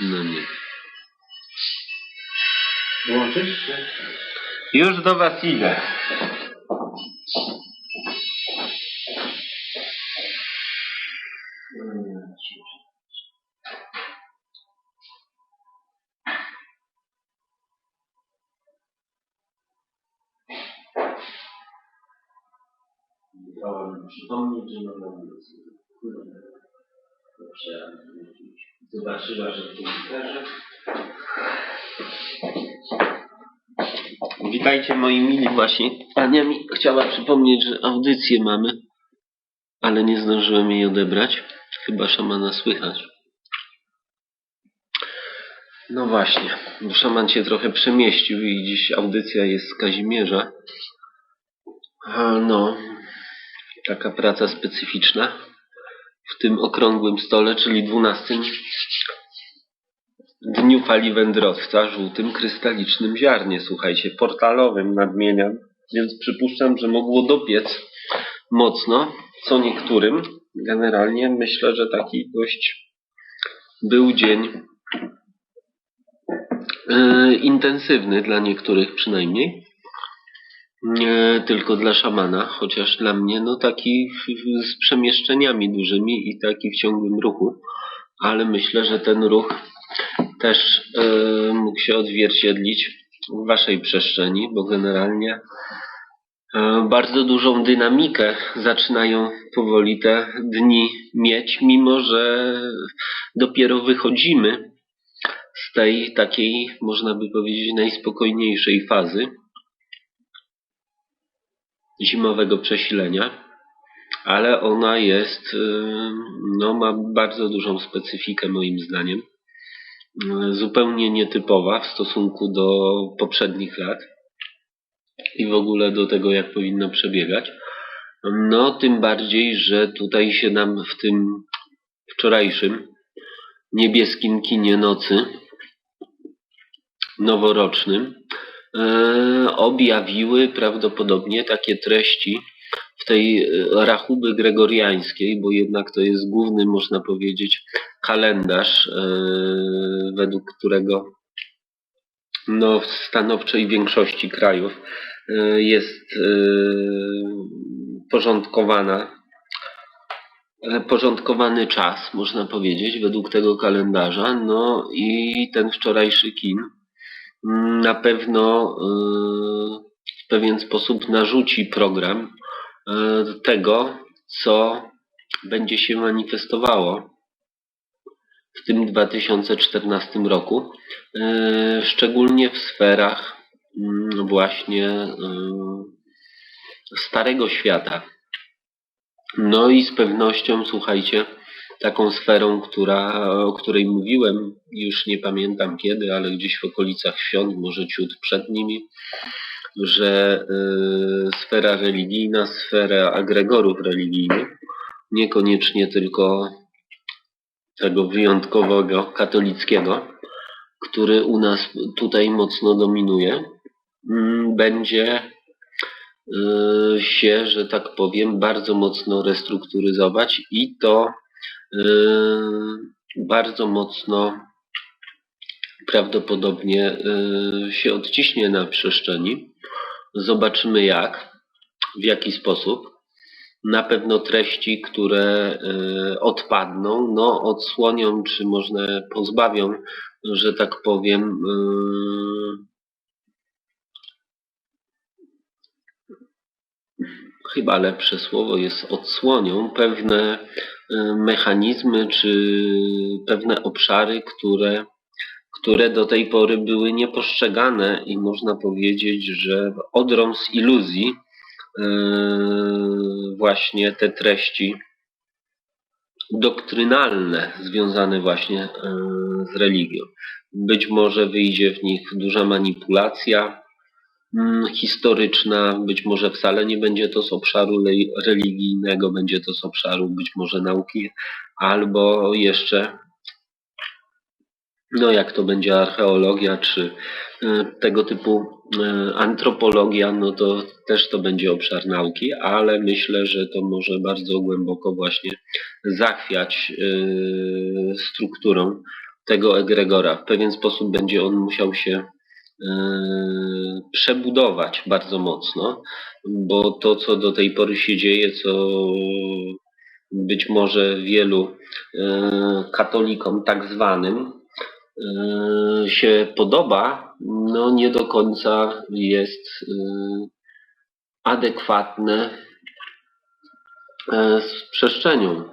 No nie. Włączysz? Już do was idę. Zobaczyła, że w komputerze. Witajcie moi mili właśnie. Ania mi chciała przypomnieć, że audycję mamy, ale nie zdążyłem jej odebrać. Chyba szamana słychać. No właśnie, bo szaman się trochę przemieścił i dziś audycja jest z Kazimierza. A no, taka praca specyficzna w tym okrągłym stole, czyli 12 dniu fali wędrowca, żółtym krystalicznym ziarnie, słuchajcie, portalowym nadmieniam, więc przypuszczam, że mogło dopiec mocno, co niektórym. Generalnie myślę, że taki dość był dzień yy, intensywny dla niektórych przynajmniej. Nie tylko dla szamana, chociaż dla mnie no taki z przemieszczeniami dużymi i taki w ciągłym ruchu, ale myślę, że ten ruch też e, mógł się odzwierciedlić w waszej przestrzeni, bo generalnie e, bardzo dużą dynamikę zaczynają powoli te dni mieć, mimo że dopiero wychodzimy z tej takiej, można by powiedzieć, najspokojniejszej fazy zimowego przesilenia, ale ona jest, y, no ma bardzo dużą specyfikę moim zdaniem. y, zupełnie nietypowa w stosunku do poprzednich lat i w ogóle do tego, jak powinno przebiegać. No, tym bardziej, że tutaj się nam w tym wczorajszym niebieskim kinie nocy noworocznym e, objawiły prawdopodobnie takie treści w tej e, rachuby gregoriańskiej, bo jednak to jest główny, można powiedzieć, kalendarz, e, według którego no, w stanowczej większości krajów e, jest e, porządkowana porządkowany czas, można powiedzieć, według tego kalendarza. No i ten wczorajszy kin na pewno w pewien sposób narzuci program tego, co będzie się manifestowało w tym 2014 roku, e, szczególnie w sferach mm, właśnie e, Starego Świata. No i z pewnością, słuchajcie, taką sferą, która, o której mówiłem, już nie pamiętam kiedy, ale gdzieś w okolicach świąt, może ciut przed nimi, że y, sfera religijna, sfera agregorów religijnych, niekoniecznie tylko tego wyjątkowego katolickiego, który u nas tutaj mocno dominuje, mm, będzie y, się, że tak powiem, bardzo mocno restrukturyzować i to y, bardzo mocno prawdopodobnie y, się odciśnie na przestrzeni. Zobaczymy jak, w jaki sposób. Na pewno treści, które y, odpadną, no odsłonią, czy można pozbawią, że tak powiem, y, chyba lepsze słowo jest odsłonią pewne y, mechanizmy czy pewne obszary, które, które do tej pory były niepostrzegane i można powiedzieć, że odrą z iluzji właśnie te treści doktrynalne związane właśnie y, z religią. Być może wyjdzie w nich duża manipulacja, mm, historyczna, być może wcale nie będzie to z obszaru religijnego, będzie to z obszaru być może nauki, albo jeszcze, no jak to będzie archeologia, czy e, tego typu e, antropologia, no to też to będzie obszar nauki, ale myślę, że to może bardzo głęboko właśnie zachwiać e, strukturą tego egregora. W pewien sposób będzie on musiał się przebudować bardzo mocno, bo to, co do tej pory się dzieje, co być może wielu katolikom tak zwanym się podoba, no nie do końca jest e, adekwatne e, z przestrzenią.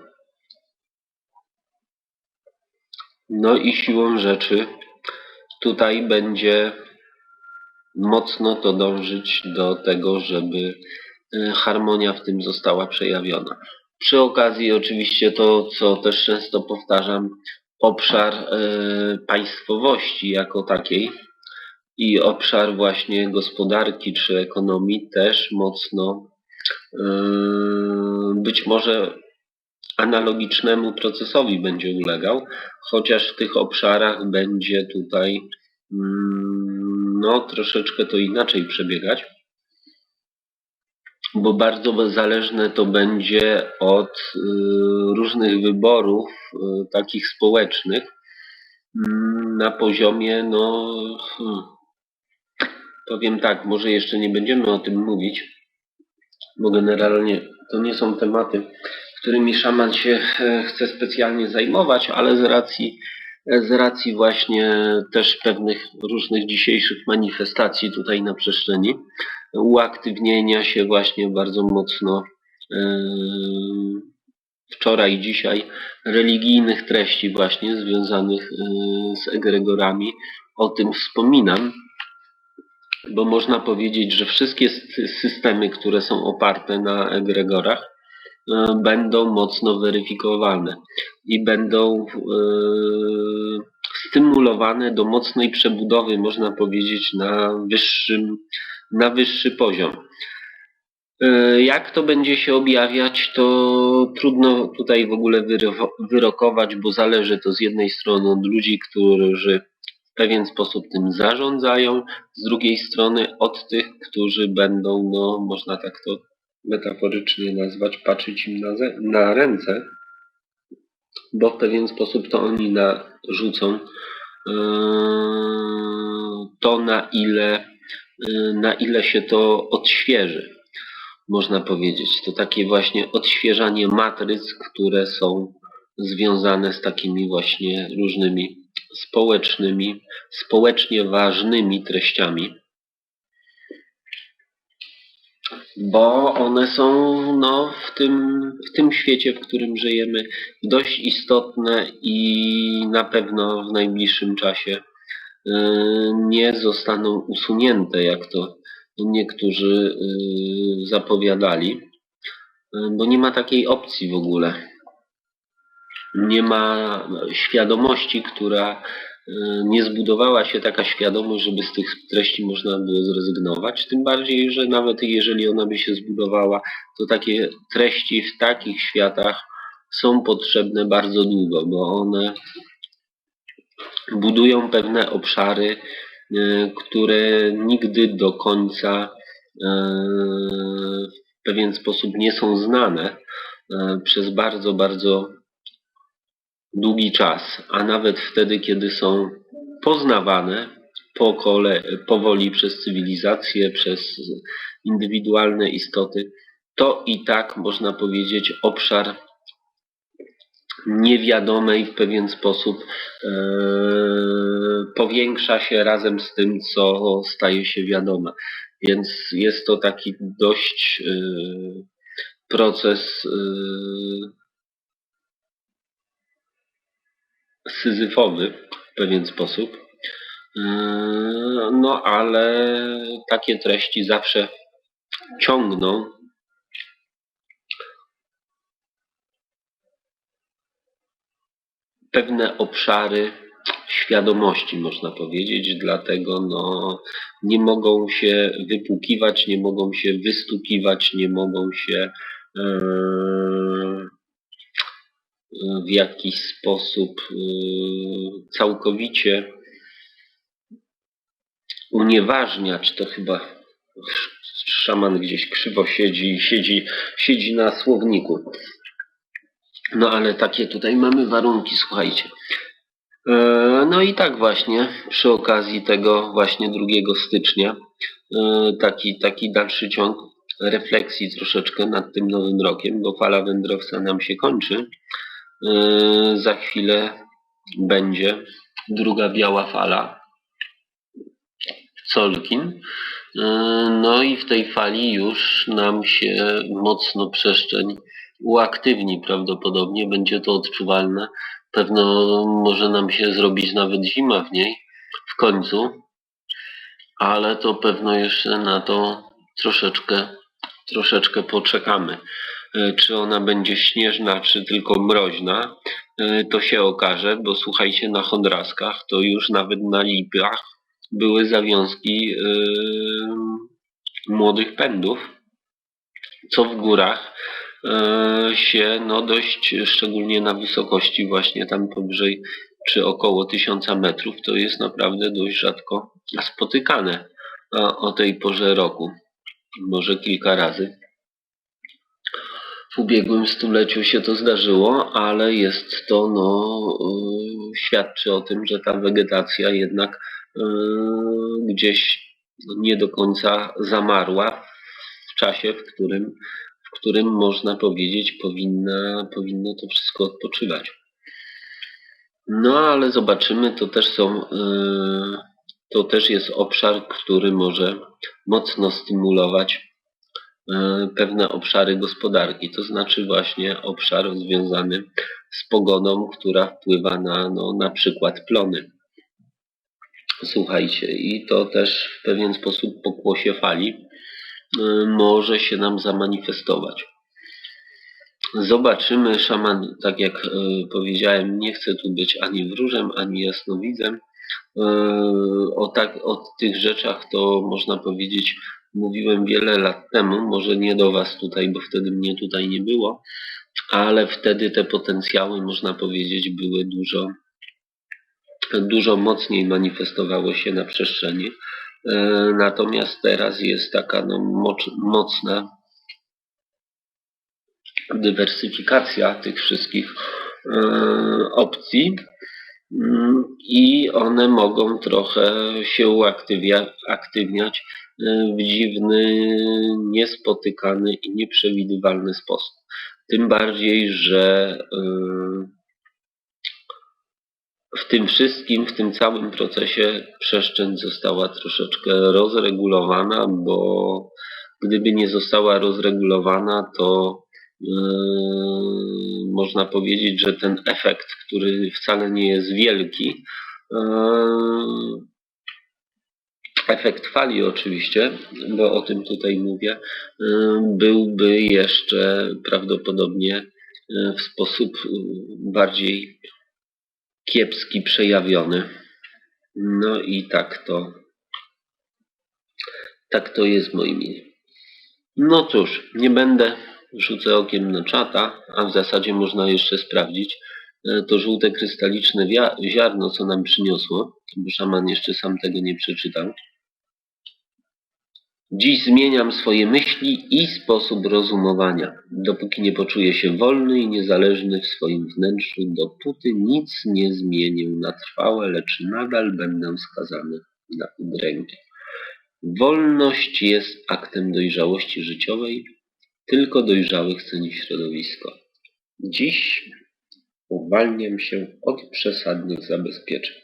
No i siłą rzeczy tutaj będzie mocno to dążyć do tego, żeby e, harmonia w tym została przejawiona. Przy okazji oczywiście to, co też często powtarzam, obszar e, państwowości jako takiej i obszar właśnie gospodarki czy ekonomii też mocno e, być może analogicznemu procesowi będzie ulegał, chociaż w tych obszarach będzie tutaj mm, no troszeczkę to inaczej przebiegać, bo bardzo zależne to będzie od y, różnych wyborów y, takich społecznych mm, na poziomie no hmm, powiem tak, może jeszcze nie będziemy o tym mówić, bo generalnie to nie są tematy, którymi szaman się e, chce specjalnie zajmować, ale z racji, z racji właśnie też pewnych różnych dzisiejszych manifestacji tutaj na przestrzeni, uaktywnienia się właśnie bardzo mocno e, wczoraj i dzisiaj religijnych treści właśnie związanych e, z egregorami. O tym wspominam, bo można powiedzieć, że wszystkie sy- systemy, które są oparte na egregorach, będą mocno weryfikowane i będą e, stymulowane do mocnej przebudowy, można powiedzieć, na wyższym, na wyższy poziom. E, Jak to będzie się objawiać, to trudno tutaj w ogóle wyro- wyrokować, bo zależy to z jednej strony od ludzi, którzy w pewien sposób tym zarządzają, z drugiej strony od tych, którzy będą, no można tak to metaforycznie nazwać, patrzeć im na, na ręce, bo w pewien sposób to oni narzucą yy, to, na ile, yy, na ile się to odświeży, można powiedzieć. To takie właśnie odświeżanie matryc, które są związane z takimi właśnie różnymi społecznymi, społecznie ważnymi treściami bo one są no, w, tym, w tym świecie, w którym żyjemy, dość istotne i na pewno w najbliższym czasie y, nie zostaną usunięte, jak to niektórzy y, zapowiadali, y, bo nie ma takiej opcji w ogóle. Nie ma świadomości, która nie zbudowała się taka świadomość, żeby z tych treści można było zrezygnować. Tym bardziej, że nawet jeżeli ona by się zbudowała, to takie treści w takich światach są potrzebne bardzo długo, bo one budują pewne obszary, y, które nigdy do końca y, w pewien sposób nie są znane y, przez bardzo, bardzo długi czas, a nawet wtedy, kiedy są poznawane po kole, powoli przez cywilizację, przez indywidualne istoty, to i tak można powiedzieć obszar niewiadomej w pewien sposób e, powiększa się razem z tym, co staje się wiadome. Więc jest to taki dość e, proces e, syzyfowy w pewien sposób. Yy, No ale takie treści zawsze ciągną pewne obszary świadomości, można powiedzieć, dlatego no, nie mogą się wypłukiwać, nie mogą się wystukiwać, nie mogą się yy, w jakiś sposób yy, całkowicie unieważniać, to chyba szaman gdzieś krzywo siedzi i siedzi, siedzi na słowniku. No ale takie tutaj mamy warunki, słuchajcie. E, No i tak właśnie przy okazji tego właśnie 2 stycznia e, taki, taki dalszy ciąg refleksji troszeczkę nad tym nowym rokiem, bo fala wędrowca nam się kończy. E, Za chwilę będzie druga biała fala Solkin. E, No i w tej fali już nam się mocno przestrzeń uaktywni prawdopodobnie, będzie to odczuwalne. Pewno może nam się zrobić nawet zima w niej w końcu, ale to pewno jeszcze na to troszeczkę, troszeczkę poczekamy. E, Czy ona będzie śnieżna, czy tylko mroźna, e, to się okaże, bo słuchajcie, na Hondraskach to już nawet na lipach były zawiązki e, młodych pędów, co w górach się no dość, szczególnie na wysokości właśnie tam powyżej czy około 1000 metrów, to jest naprawdę dość rzadko spotykane o tej porze roku. Może kilka razy. W ubiegłym stuleciu się to zdarzyło, ale jest to, no, e, świadczy o tym, że ta wegetacja jednak e, gdzieś nie do końca zamarła w czasie, w którym, w którym można powiedzieć powinna, powinno to wszystko odpoczywać. No ale zobaczymy, to też są, e, to też jest obszar, który może mocno stymulować pewne obszary gospodarki, to znaczy właśnie obszar związany z pogodą, która wpływa na no, na przykład plony. Słuchajcie, i to też w pewien sposób pokłosie fali y, może się nam zamanifestować. Zobaczymy, szaman, tak jak y, powiedziałem, nie chce tu być ani wróżem, ani jasnowidzem. O, tak, o tych rzeczach to można powiedzieć mówiłem wiele lat temu, może nie do Was tutaj, bo wtedy mnie tutaj nie było, ale wtedy te potencjały, można powiedzieć, były dużo, dużo mocniej manifestowało się na przestrzeni. E, Natomiast teraz jest taka no, moc, mocna dywersyfikacja tych wszystkich e, opcji Mm, i one mogą trochę się uaktywia, aktywniać e, w dziwny, niespotykany i nieprzewidywalny sposób. Tym bardziej, że e, w tym wszystkim, w tym całym procesie przestrzeń została troszeczkę rozregulowana, bo gdyby nie została rozregulowana, to yy, można powiedzieć, że ten efekt, który wcale nie jest wielki, yy, efekt fali oczywiście, bo o tym tutaj mówię, byłby jeszcze prawdopodobnie yy, w sposób yy, bardziej kiepski przejawiony. No i tak to tak to jest moi mili. No cóż, nie będę rzucę okiem na czata, a w zasadzie można jeszcze sprawdzić e, to żółte krystaliczne ziarno, co nam przyniosło, bo szaman jeszcze sam tego nie przeczytał. Dziś zmieniam swoje myśli i sposób rozumowania. Dopóki nie poczuję się wolny i niezależny w swoim wnętrzu, dopóty nic nie zmienię na trwałe, lecz nadal będę skazany na udręki. Wolność jest aktem dojrzałości życiowej, tylko dojrzałych ceni środowisko. Dziś uwalniam się od przesadnych zabezpieczeń.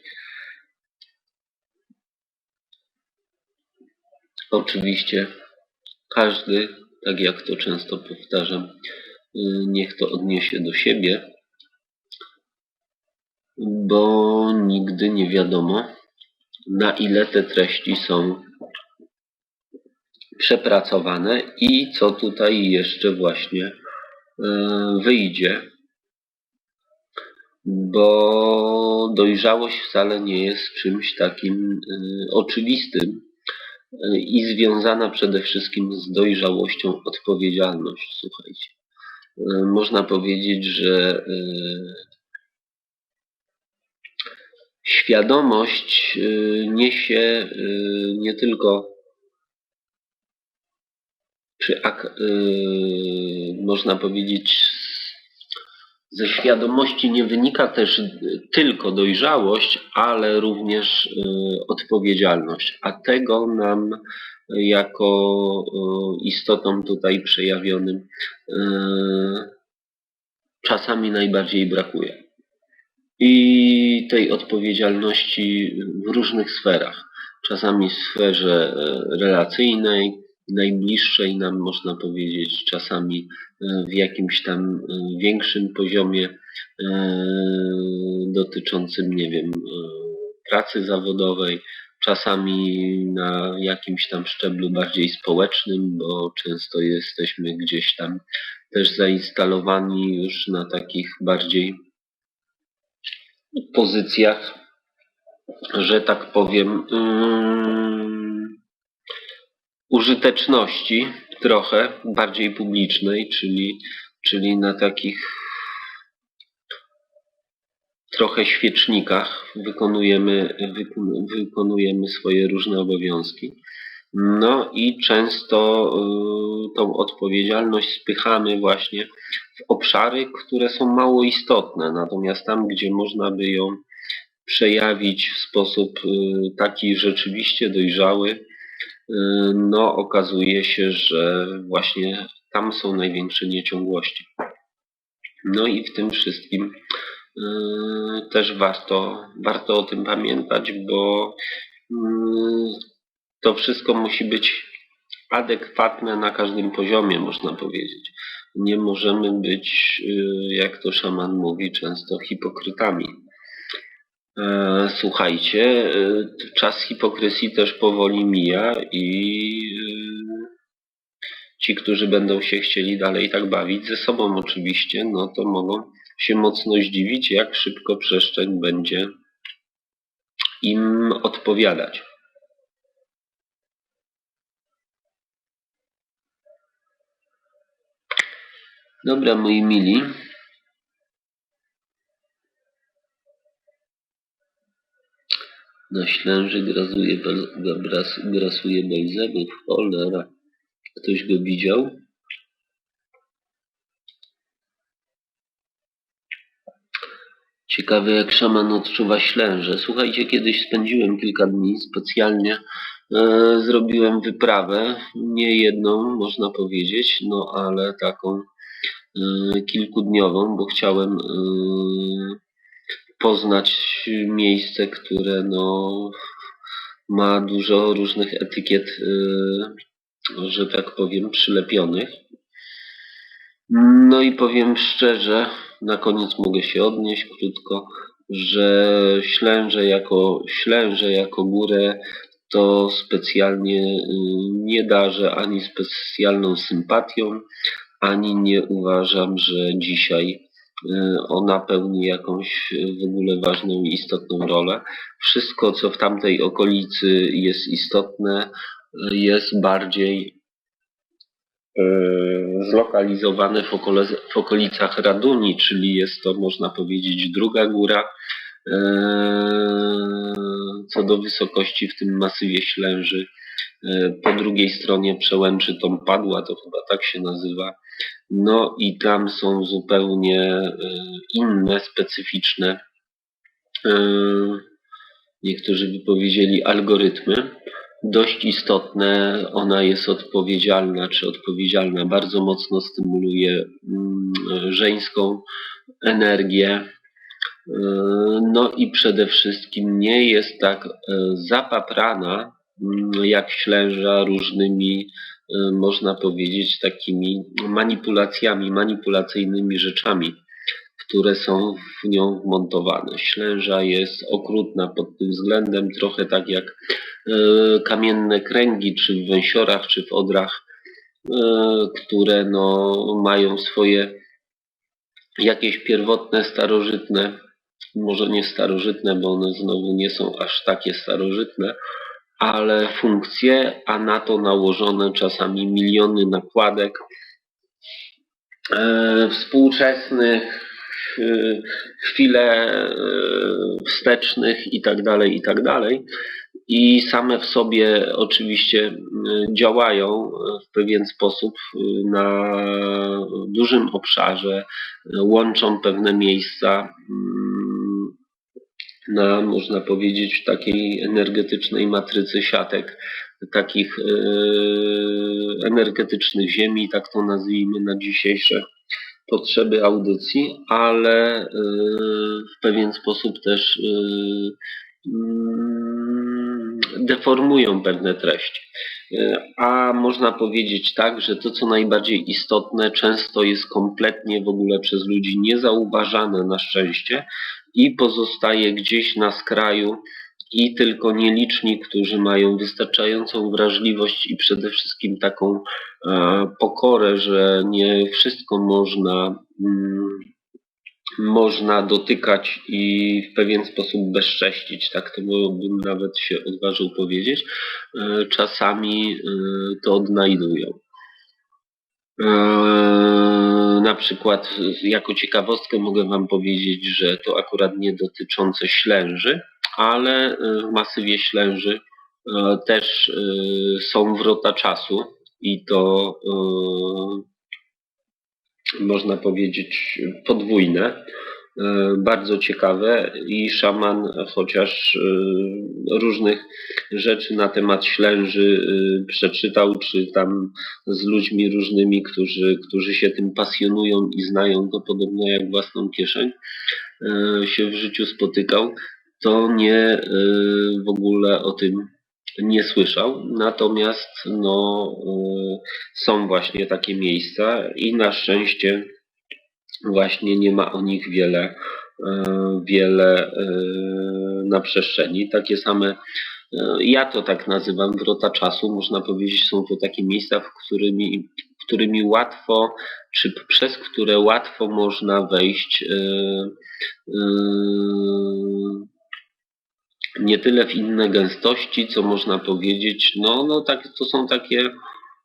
Oczywiście każdy, tak jak to często powtarzam, y, niech to odniesie do siebie, bo nigdy nie wiadomo, na ile te treści są przepracowane i co tutaj jeszcze właśnie y, wyjdzie, bo dojrzałość wcale nie jest czymś takim y, oczywistym i związana przede wszystkim z dojrzałością odpowiedzialność. Słuchajcie, Y, można powiedzieć, że y, świadomość y, niesie nie tylko czy można powiedzieć Ze świadomości nie wynika też y, tylko dojrzałość, ale również y, odpowiedzialność, a tego nam y, jako istotom tutaj przejawionym czasami najbardziej brakuje. I tej odpowiedzialności w różnych sferach. Czasami w sferze relacyjnej, najbliższej nam można powiedzieć, czasami e, w jakimś tam e, większym poziomie e, dotyczącym, nie wiem, pracy zawodowej, czasami na jakimś tam szczeblu bardziej społecznym, bo często jesteśmy gdzieś tam też zainstalowani już na takich bardziej pozycjach, że tak powiem, mm, użyteczności trochę bardziej publicznej, czyli, czyli na takich trochę świecznikach wykonujemy, wykon- wykonujemy swoje różne obowiązki. No i często y, tą odpowiedzialność spychamy właśnie w obszary, które są mało istotne, natomiast tam, gdzie można by ją przejawić w sposób y, taki rzeczywiście dojrzały, no okazuje się, że właśnie tam są największe nieciągłości. No i w tym wszystkim y, też warto, warto o tym pamiętać, bo y, to wszystko musi być adekwatne na każdym poziomie, można powiedzieć. Nie możemy być, y, jak to szaman mówi, często hipokrytami. E, Słuchajcie, y, czas hipokryzji też powoli mija i y, ci, którzy będą się chcieli dalej tak bawić ze sobą oczywiście, no to mogą się mocno zdziwić, jak szybko przestrzeń będzie im odpowiadać. Dobra, moi mili. Na Ślęży grasuje, gras, grasuje Belzebub. Cholera. Ktoś go widział? Ciekawe jak szaman odczuwa ślęże. Słuchajcie, kiedyś spędziłem kilka dni specjalnie. E, zrobiłem wyprawę, nie jedną można powiedzieć, no ale taką e, kilkudniową, bo chciałem e, poznać miejsce, które no, ma dużo różnych etykiet, e, że tak powiem, przylepionych. No i powiem szczerze, na koniec mogę się odnieść krótko, że Ślęże jako, Ślęże jako górę to specjalnie y, nie darzę ani specjalną sympatią, ani nie uważam, że dzisiaj y, ona pełni jakąś y, w ogóle ważną i istotną rolę. Wszystko, co w tamtej okolicy jest istotne, y, jest bardziej y, zlokalizowane w, w okolicach Raduni, czyli jest to, można powiedzieć, druga góra. y, Co do wysokości w tym masywie Ślęży. Y, Po drugiej stronie przełęczy Tompadła, to chyba tak się nazywa. No i tam są zupełnie y, inne, specyficzne, y, niektórzy by powiedzieli algorytmy dość istotne. Ona jest odpowiedzialna, czy odpowiedzialna, bardzo mocno stymuluje mm, żeńską energię. No i przede wszystkim nie jest tak e, zapaprana jak ślęża różnymi, e, można powiedzieć, takimi manipulacjami, manipulacyjnymi rzeczami, które są w nią wmontowane. Ślęża jest okrutna pod tym względem, trochę tak jak e, kamienne kręgi, czy w węsiorach, czy w odrach, e, które no, mają swoje jakieś pierwotne, starożytne, może nie starożytne, bo one znowu nie są aż takie starożytne, ale funkcje, a na to nałożone czasami miliony nakładek e, współczesnych y, chwile y, wstecznych i tak dalej, i tak. I same w sobie oczywiście działają w pewien sposób na dużym obszarze, łączą pewne miejsca mm, na, można powiedzieć, takiej energetycznej matrycy siatek, takich e, energetycznych ziemi, tak to nazwijmy na dzisiejsze potrzeby audycji, ale e, w pewien sposób też e, mm, deformują pewne treści. A można powiedzieć tak, że to co najbardziej istotne często jest kompletnie w ogóle przez ludzi niezauważane na szczęście i pozostaje gdzieś na skraju i tylko nieliczni, którzy mają wystarczającą wrażliwość i przede wszystkim taką e, pokorę, że nie wszystko można, mm, można dotykać i w pewien sposób bezcześcić, tak to bym nawet się odważył powiedzieć, e, czasami e, to odnajdują. E, Na przykład jako ciekawostkę mogę Wam powiedzieć, że to akurat nie dotyczące ślęży, ale e, w masywie ślęży e, też e, są wrota czasu i to można powiedzieć podwójne. E, Bardzo ciekawe i szaman chociaż e, różnych rzeczy na temat ślęży e, przeczytał, czy tam z ludźmi różnymi, którzy, którzy się tym pasjonują i znają to podobno jak własną kieszeń, się w życiu spotykał, to nie w ogóle o tym nie słyszał. Natomiast no, są właśnie takie miejsca i na szczęście właśnie nie ma o nich wiele, e, wiele e, na przestrzeni. Takie same, e, ja to tak nazywam, wrota czasu, można powiedzieć, są to takie miejsca, w którymi, którymi łatwo, czy przez które łatwo można wejść nie tyle w inne gęstości, co można powiedzieć, no, no tak, to są takie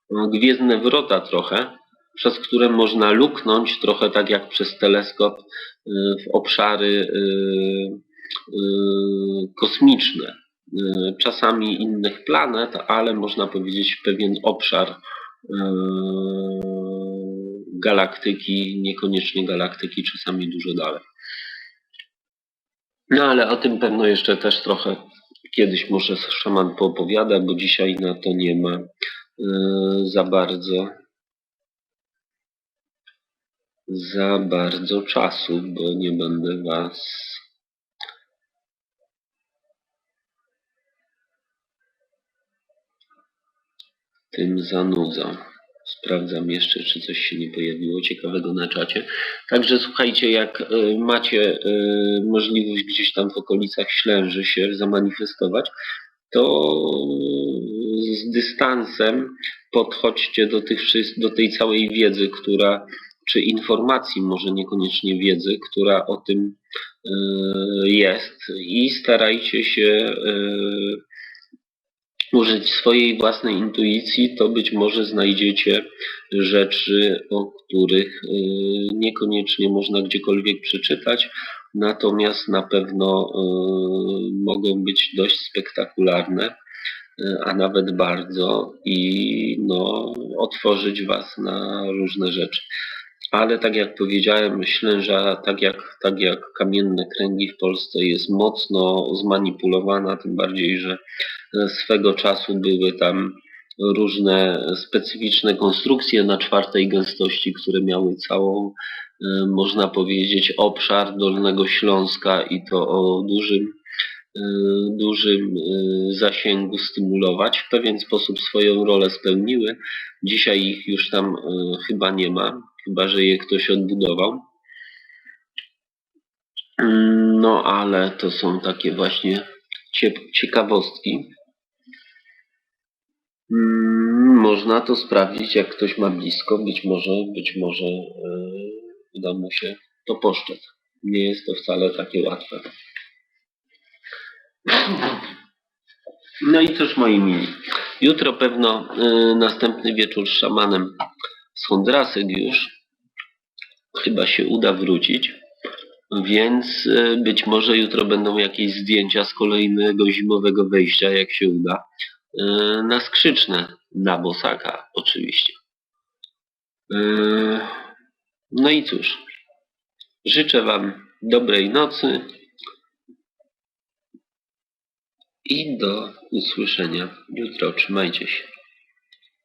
no, gwiezdne wrota trochę, przez które można luknąć trochę tak jak przez teleskop y, w obszary y, y, kosmiczne. Czasami innych planet, ale można powiedzieć w pewien obszar galaktyki, niekoniecznie galaktyki, czasami dużo dalej. No ale o tym pewno jeszcze też trochę kiedyś może szaman poopowiada, bo dzisiaj na to nie ma za bardzo za bardzo czasu, bo nie będę was tym zanudzał. Sprawdzam jeszcze, czy coś się nie pojawiło ciekawego na czacie. Także słuchajcie, jak y, macie y, możliwość gdzieś tam w okolicach Ślęży się zamanifestować, to z dystansem podchodźcie do, tych, do tej całej wiedzy, która, czy informacji, może niekoniecznie wiedzy, która o tym y, jest. I starajcie się y, użyć swojej własnej intuicji, to być może znajdziecie rzeczy, o których y, niekoniecznie można gdziekolwiek przeczytać, natomiast na pewno mogą być dość spektakularne, a nawet bardzo i no, otworzyć Was na różne rzeczy. Ale tak jak powiedziałem, Ślęża, tak jak, tak jak kamienne kręgi w Polsce, jest mocno zmanipulowana, tym bardziej, że e, swego czasu były tam różne specyficzne konstrukcje na czwartej gęstości, które miały całą, e, można powiedzieć, obszar Dolnego Śląska i to o dużym, e, dużym zasięgu stymulować. W pewien sposób swoją rolę spełniły. Dzisiaj ich już tam chyba nie ma, chyba że je ktoś odbudował. Mm, No ale to są takie właśnie cie- ciekawostki. Mm, Można to sprawdzić, jak ktoś ma blisko. Być może, być może e, uda mu się to poszczec. Nie jest to wcale takie łatwe. No i cóż moi mili. Jutro pewno e, następny wieczór z szamanem z Hondrasek już. Chyba się uda wrócić. Więc e, być może jutro będą jakieś zdjęcia z kolejnego zimowego wejścia, jak się uda, e, na skrzyczne, na bosaka oczywiście. E, No i cóż, życzę Wam dobrej nocy i do usłyszenia jutro. Trzymajcie się.